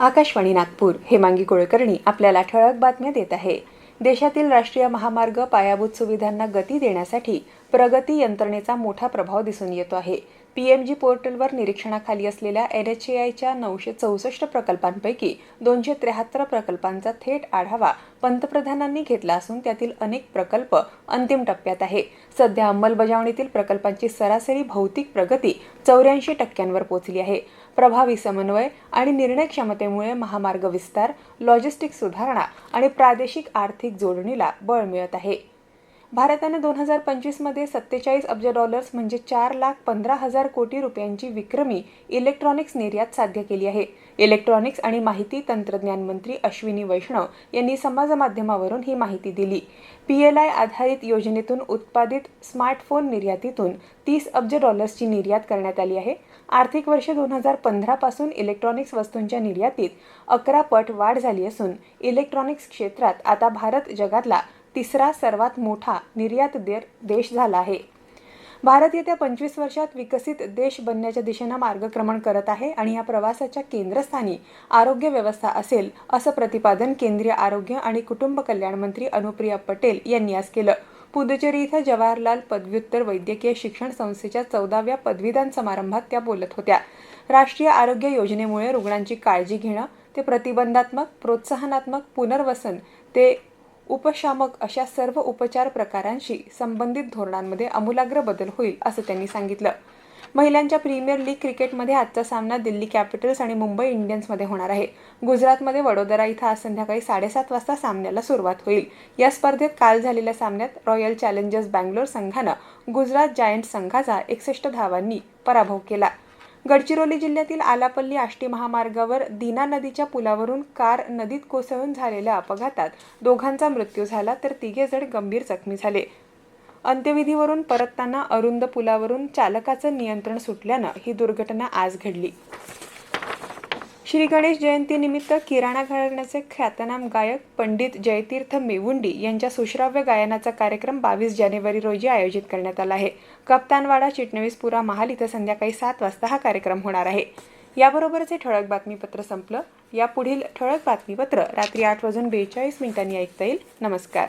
आकाशवाणी नागपूर. हेमांगी कुळकर्णी आपल्याला ठळक बातम्या देत आहे. देशातील राष्ट्रीय महामार्ग पायाभूत सुविधांना गती देण्यासाठी प्रगती यंत्रणेचा मोठा प्रभाव दिसून येतो आहे. पीएमजी पोर्टलवर निरीक्षणाखाली असलेल्या एनएचएआयच्या एच आयच्या नऊशे चौसष्ट प्रकल्पांपैकी दोनशे त्र्याहत्तर प्रकल्पांचा थेट आढावा पंतप्रधानांनी घेतला असून त्यातील अनेक प्रकल्प अंतिम टप्प्यात आहे. सध्या अंमलबजावणीतील प्रकल्पांची सरासरी भौतिक प्रगती चौऱ्याऐंशी टक्क्यांवर पोहोचली आहे. प्रभावी समन्वय आणि निर्णय क्षमतेमुळे महामार्ग विस्तार लॉजिस्टिक सुधारणा आणि प्रादेशिक आर्थिक जोडणीला बळ मिळत आहे. भारतानं दोन हजार पंचवीसमध्ये सत्तेचाळीस अब्ज डॉलर्स म्हणजे चार लाख पंधरा हजार कोटी रुपयांची विक्रमी इलेक्ट्रॉनिक्स निर्यात साध्य केली आहे. इलेक्ट्रॉनिक्स आणि माहिती तंत्रज्ञान मंत्री अश्विनी वैष्णव यांनी समाजमाध्यमावरून ही माहिती दिली. पीएलआय आधारित योजनेतून उत्पादित स्मार्टफोन निर्यातीतून तीस अब्ज डॉलर्सची निर्यात करण्यात आली आहे. आर्थिक वर्ष दोन हजार पंधरापासून इलेक्ट्रॉनिक्स वस्तूंच्या निर्यातीत अकरा पट वाढ झाली असून इलेक्ट्रॉनिक्स क्षेत्रात आता भारत जगातला तिसरा सर्वात मोठा निर्यातदेर देश झाला आहे. भारत येत्या पंचवीस वर्षात विकसित देश बनण्याच्या दिशेनं मार्गक्रमण करत आहे आणि या प्रवासाच्या केंद्रस्थानी आरोग्य व्यवस्था असेल असं प्रतिपादन केंद्रीय आरोग्य आणि कुटुंब कल्याण मंत्री अनुप्रिया पटेल यांनी आज केलं. पुदुचेरी इथं जवाहरलाल पदव्युत्तर वैद्यकीय शिक्षण संस्थेच्या चौदाव्या पदवीदान समारंभात त्या बोलत होत्या. राष्ट्रीय आरोग्य योजनेमुळे रुग्णांची काळजी घेणं ते प्रतिबंधात्मक प्रोत्साहनात्मक पुनर्वसन ते उपशामक अशा सर्व उपचार प्रकारांशी संबंधित धोरणांमध्ये आमूलाग्र बदल होईल असं त्यांनी सांगितलं. महिलांच्या प्रीमियर लीग क्रिकेटमध्ये आजचा सामना दिल्ली कॅपिटल्स आणि मुंबई इंडियन्समध्ये होणार आहे. गुजरातमध्ये वडोदरा इथं आज संध्याकाळी साडेसात वाजता सामन्याला सुरुवात होईल. या स्पर्धेत काल झालेल्या सामन्यात रॉयल चॅलेंजर्स बँगलोर संघानं गुजरात जायंट संघाचा एकसष्ट धावांनी पराभव केला. गडचिरोली जिल्ह्यातील आलापल्ली आष्टी महामार्गावर दीना नदीच्या पुलावरून कार नदीत कोसळून झालेल्या अपघातात दोघांचा मृत्यू झाला तर तिघे जण गंभीर जखमी झाले. अंत्यविधीवरून परतताना अरुंद पुलावरून चालकाचं नियंत्रण सुटल्यानं ही दुर्घटना आज घडली. श्री गणेश जयंतीनिमित्त किराणा घराण्याचे ख्यातनाम गायक पंडित जयतीर्थ मेवुंडी यांच्या सुश्राव्य गायनाचा कार्यक्रम बावीस जानेवारी रोजी आयोजित करण्यात आला आहे. कप्तानवाडा चिटणवीसपुरा महाल इथं संध्याकाळी सात वाजता हा कार्यक्रम होणार आहे. याबरोबरच हे ठळक बातमीपत्र संपलं. यापुढील ठळक बातमीपत्र रात्री आठ वाजून बेचाळीस मिनिटांनी ऐकता येईल. नमस्कार.